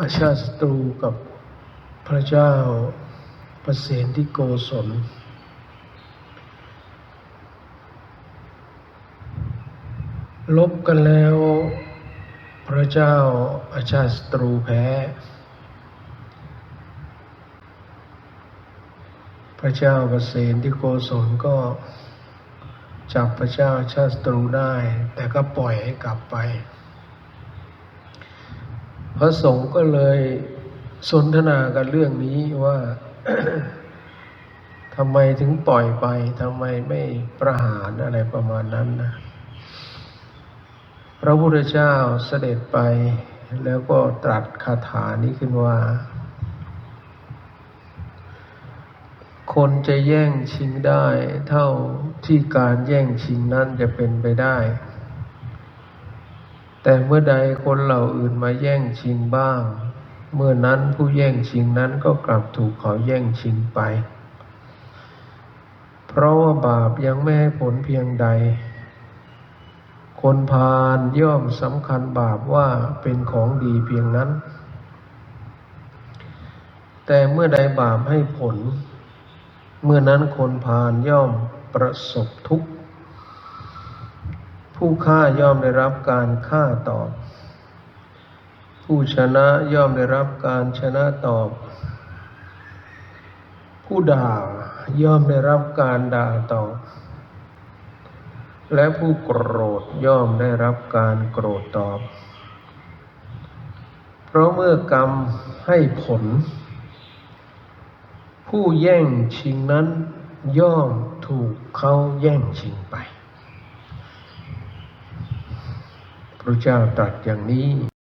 อาชาติศัตรูกับพระเจ้าประเสนที่โกศลลบกันแล้ว พระเจ้าอาชาติศัตรูแพ้ พระเจ้าประเสนที่โกศลก็จับพระเจ้าอาชาติศัตรูได้ แต่ก็ปล่อยให้กลับไป ระสงฆ์ก็เลยสนทนากันเรื่องนี้ว่าทำไมถึงปล่อยไปทำไมไม่ประหารอะไรประมาณนั้นนะพระพุทธเจ้าเสด็จไป แล้วก็ตรัสคาถานี้ขึ้นว่า คนจะแย่งชิงได้ เท่าที่การแย่งชิงนั้นจะเป็นไปได้ แต่เมื่อใดคนเหล่าอื่นมาแย่งชิงบ้าง เมื่อนั้นผู้แย่งชิงนั้นก็กลับถูกเขาแย่งชิงไป เพราะว่าบาปยังไม่ให้ผลเพียงใด คนพาลย่อมสำคัญบาปว่าเป็นของดีเพียงนั้น แต่เมื่อใดบาปให้ผล เมื่อนั้นคนพาลย่อมประสบทุกข์ ผู้ฆ่าย่อมได้รับการฆ่าตอบ ผู้ชนะย่อมได้รับการชนะตอบ ผู้ด่าย่อมได้รับการด่าตอบ และผู้โกรธย่อมได้รับการโกรธตอบ เพราะเมื่อกรรมให้ผล ผู้แย่งชิงนั้นย่อมถูกเขาแย่งชิงไป พระเจ้าตรัสอย่างนี้